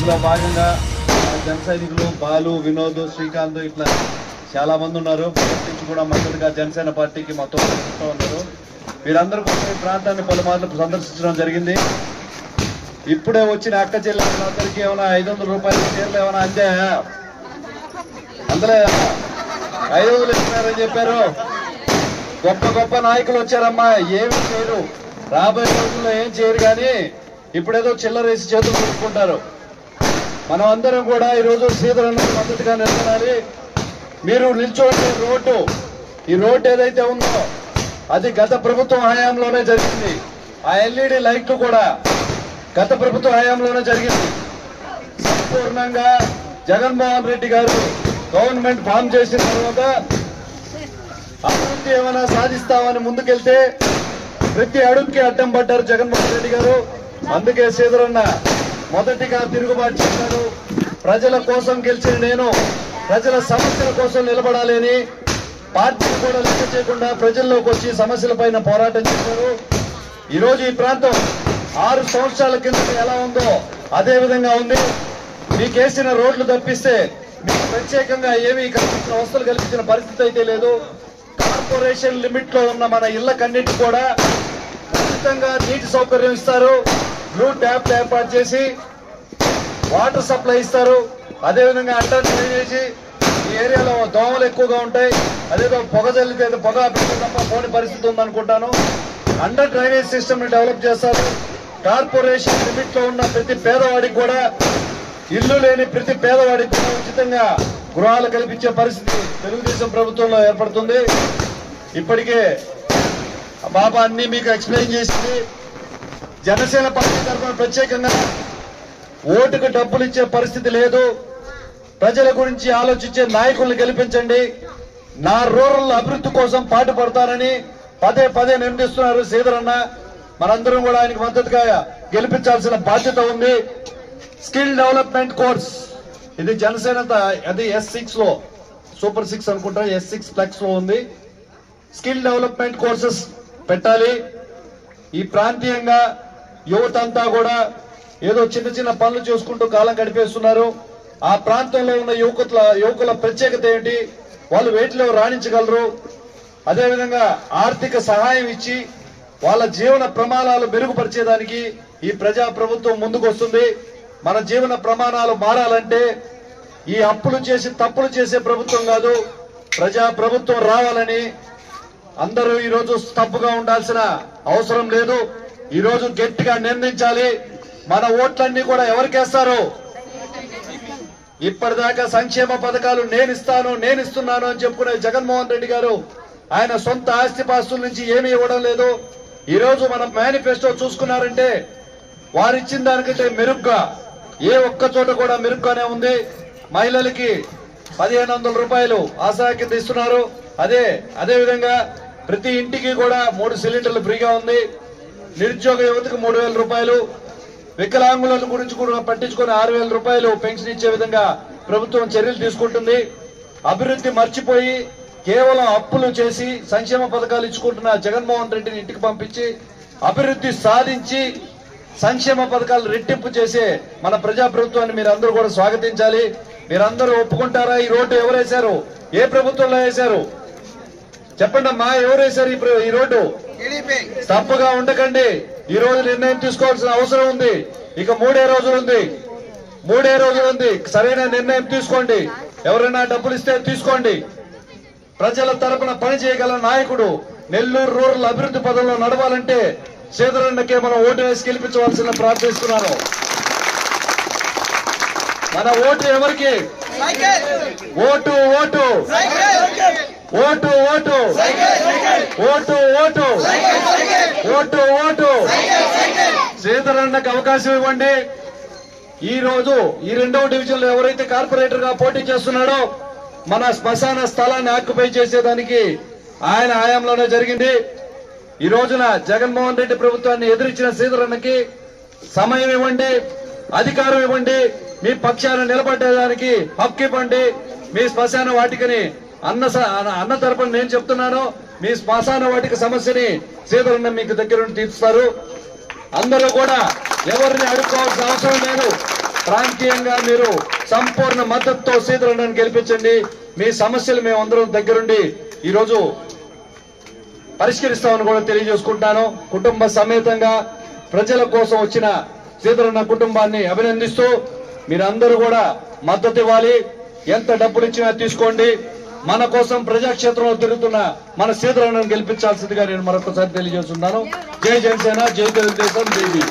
అందులో భాగంగా జన సైనికులు బాలు వినోద్ శ్రీకాంత్ ఇట్లా చాలా మంది ఉన్నారు. మొదటి నుంచి కూడా మద్దతుగా జనసేన పార్టీకి మొత్తం ఉన్నారు. వీరందరూ కూడా ఈ ప్రాంతాన్ని పలుమార్లు సందర్శించడం జరిగింది. ఇప్పుడే వచ్చిన అక్క చెల్లెలందరికీ ఏమైనా ఐదు వందల రూపాయలు చీరలు ఏమైనా అందాయా? అందులో ఐదు వందలు ఇస్తున్నారని చెప్పారు. గొప్ప గొప్ప నాయకులు వచ్చారమ్మా. ఏమి చేయరు. రాబోయే రోజుల్లో ఏం చేయరు కానీ ఇప్పుడేదో చిల్లరేసి చేతులు చూసుకుంటారు మనం అందరం కూడా ఈరోజు శ్రీధరన్న మద్దతుగా నిలబడాలి. మీరు నిల్చోండి రోడ్డు. ఈ రోడ్డు ఏదైతే ఉందో అది గత ప్రభుత్వం హయాంలోనే జరిగింది. ఆ ఎల్ఈడి లైట్లు కూడా గత ప్రభుత్వ హయాంలోనే జరిగింది. సంపూర్ణంగా జగన్మోహన్ రెడ్డి గారు గవర్నమెంట్ ఫామ్ చేసిన తర్వాత అభివృద్ధి ఏమైనా సాధిస్తామని ముందుకెళ్తే ప్రతి అడుగుకి అడ్డం పడ్డారు జగన్మోహన్ రెడ్డి గారు. అందుకే సీదరన్న మొదటిగా తిరుగుబాటు చేశారు. ప్రజల కోసం గెలిచిన నేను ప్రజల సమస్యల కోసం నిలబడాలి అని పార్టీని కూడా లెక్క చేయకుండా ప్రజల్లోకి వచ్చి సమస్యల పైన పోరాటం చేశారు. ఈరోజు ఈ ప్రాంతం ఆరు సంవత్సరాల కింద ఎలా ఉందో అదే విధంగా ఉంది. మీకేసిన రోడ్లు తప్పిస్తే మీకు ప్రత్యేకంగా ఏమీ కల్పించిన వస్తువులు కల్పించిన పరిస్థితి అయితే లేదు. కార్పొరేషన్ లిమిట్లో ఉన్న మన ఇళ్ళకన్నిటి కూడా ఖచ్చితంగా నీటి సౌకర్యం ఇస్తారు. బ్లూ ట్యాప్ ఏర్పాటు చేసి వాటర్ సప్లై ఇస్తారు. అదేవిధంగా అండర్ డ్రైనేజీ ఈ ఏరియాలో దోమలు ఎక్కువగా ఉంటాయి. అదేదో పొగ చల్లితే పొగ ఆపితే తప్ప పోని పరిస్థితి ఉందనుకుంటాను. అండర్ డ్రైనేజ్ సిస్టమ్ని డెవలప్ చేస్తారు. కార్పొరేషన్ లిమిట్లో ఉన్న ప్రతి పేదవాడికి కూడా ఇల్లు లేని ప్రతి పేదవాడికి కూడా ఉచితంగా గృహాలు కల్పించే పరిస్థితి తెలుగుదేశం ప్రభుత్వంలో ఏర్పడుతుంది. ఇప్పటికే బాబా అన్ని మీకు ఎక్స్ప్లెయిన్ చేసింది. జనసేన పార్టీ తరఫున ప్రత్యేకంగా ఓటుకు డబ్బులు ఇచ్చే పరిస్థితి లేదు. ప్రజల గురించి ఆలోచించే నాయకుల్ని గెలిపించండి. నా రూరల్ అభివృద్ధి కోసం పాటు పడతానని పదే పదే నిర్ణయిస్తున్నారు శ్రీధరన్న మనందరం కూడా ఆయనకు మద్దతుగా గెలిపించాల్సిన బాధ్యత ఉంది. Skill development course. ఇది జనసేన అది ఎస్ సిక్స్లో. సూపర్ సిక్స్ అనుకుంటా ఎస్ సిక్స్ ఫ్లెక్స్లో ఉంది. స్కిల్ డెవలప్మెంట్ కోర్సెస్ పెట్టాలి. ఈ ప్రాంతీయంగా యువత అంతా కూడా ఏదో చిన్న చిన్న పనులు చేసుకుంటూ కాలం గడిపేస్తున్నారు. ఆ ప్రాంతంలో ఉన్న యువకుల యువకుల ప్రత్యేకత ఏంటి? వాళ్ళు వేటిలో రాణించగలరు? అదేవిధంగా ఆర్థిక సహాయం ఇచ్చి వాళ్ళ జీవన ప్రమాణాలు మెరుగుపరిచేదానికి ఈ ప్రజా ప్రభుత్వం ముందుకు వస్తుంది మన జీవన ప్రమాణాలు మారాలంటే ఈ అప్పులు చేసి తప్పులు చేసే ప్రభుత్వం కాదు ప్రజా ప్రభుత్వం రావాలని అందరూ ఈ రోజు తప్పుగా ఉండాల్సిన అవసరం లేదు. ఈరోజు గట్టిగా నిర్ణయించాలి. మన ఓట్లన్నీ కూడా ఎవరికేస్తారు? ఇప్పటిదాకా సంక్షేమ పథకాలు నేను ఇస్తాను నేను ఇస్తున్నాను అని చెప్పుకునే జగన్మోహన్ రెడ్డి గారు ఆయన సొంత ఆస్తిపాస్తుల నుంచి ఏమీ ఇవ్వడం లేదు. ఈరోజు మనం మన మేనిఫెస్టో చూసుకున్నారంటే వారిచ్చిన దానికంటే మెరుగ్గా ఏ ఒక్క చోట కూడా మెరుగ్గానే ఉంది. మహిళలకి పదిహేను వందల రూపాయలు ఆసరా కింద ఇస్తున్నారు. అదే అదేవిధంగా ప్రతి ఇంటికి కూడా మూడు సిలిండర్లు ఫ్రీగా ఉంది. నిరుద్యోగ యువతకు మూడు వేల రూపాయలు. వికలాంగుల గురించి కూడా పట్టించుకుని ఆరు వేల రూపాయలు పెన్షన్ ఇచ్చే విధంగా ప్రభుత్వం చర్యలు తీసుకుంటుంది. అభివృద్ధి మర్చిపోయి కేవలం అప్పులు చేసి సంక్షేమ పథకాలు ఇచ్చుకుంటున్న జగన్మోహన్ రెడ్డిని ఇంటికి పంపించి అభివృద్ధి సాధించి సంక్షేమ పథకాలు రెట్టింపు చేసే మన ప్రజా ప్రభుత్వాన్ని మీరు అందరూ కూడా స్వాగతించాలి. మీరందరూ ఒప్పుకుంటారా? ఈ రోడ్డు ఎవరు వేశారు? ఏ ప్రభుత్వంలో వేశారు? చెప్పండి అమ్మా ఎవరు వేశారు ఈ రోడ్డు? తప్పుగా ఉండకండి. ఈ రోజు నిర్ణయం తీసుకోవాల్సిన అవసరం ఉంది. ఇక మూడే రోజులు ఉంది. మూడే రోజులు ఉంది. సరైన నిర్ణయం తీసుకోండి. ఎవరైనా డబ్బులు ఇస్తే తీసుకోండి. ప్రజల తరపున పని చేయగల నాయకుడు నెల్లూరు రూరల్ అభివృద్ధి పదంలో నడవాలంటే సేదరన్నకే మనం ఓటు వేసి గెలిపించవలసిన ప్రార్థిస్తున్నాను మన ఓటు ఎవరికి? Vote vote. Vote vote. Vote vote. Vote vote. శ్రీధరన్నకు అవకాశం ఇవ్వండి. ఈ రోజు ఈ రెండవ డివిజన్లో ఎవరైతే కార్పొరేటర్గా పోటీ చేస్తున్నాడో మన శ్మశాన స్థలాన్ని ఆక్యుపై చేసేదానికి ఆయన హయాంలోనే జరిగింది. ఈ రోజున జగన్మోహన్ రెడ్డి ప్రభుత్వాన్ని ఎదిరించిన శ్రీధరన్నకి సమయం ఇవ్వండి అధికారం ఇవ్వండి మీ పక్షాన్ని నిలబడ్డేదానికి హక్కు ఇవ్వండి. మీ శ్మశాన వాటికని అన్న స- అన్న తరపున నేను చెప్తున్నాను. మీ శ్మశాన వాటిక సమస్యని శ్రీధరన్న మీకు దగ్గర నుండి అందరూ కూడా ఎవరిని అడుక్కోవాల్సిన అవసరం లేదు. ప్రాంతీయంగా మీరు సంపూర్ణ మద్దతుతో సీతరణను గెలిపించండి. మీ సమస్యలు మేమందరం దగ్గరుండి ఈరోజు పరిష్కరిస్తామని కూడా తెలియజేసుకుంటాను. కుటుంబ సమేతంగా ప్రజల కోసం వచ్చిన సీతరన్న కుటుంబాన్ని అభినందిస్తూ మీరందరూ కూడా మద్దతు ఇవ్వాలి. ఎంత డబ్బులు ఇచ్చినా తీసుకోండి. మన కోసం ప్రజాక్షేత్రంలో తిరుగుతున్న మన సీతారామను గెలిపించాల్సిందిగా నేను మరొకసారి తెలియజేస్తున్నాను. జై జనసేన జై తెలుగుదేశం జై బీ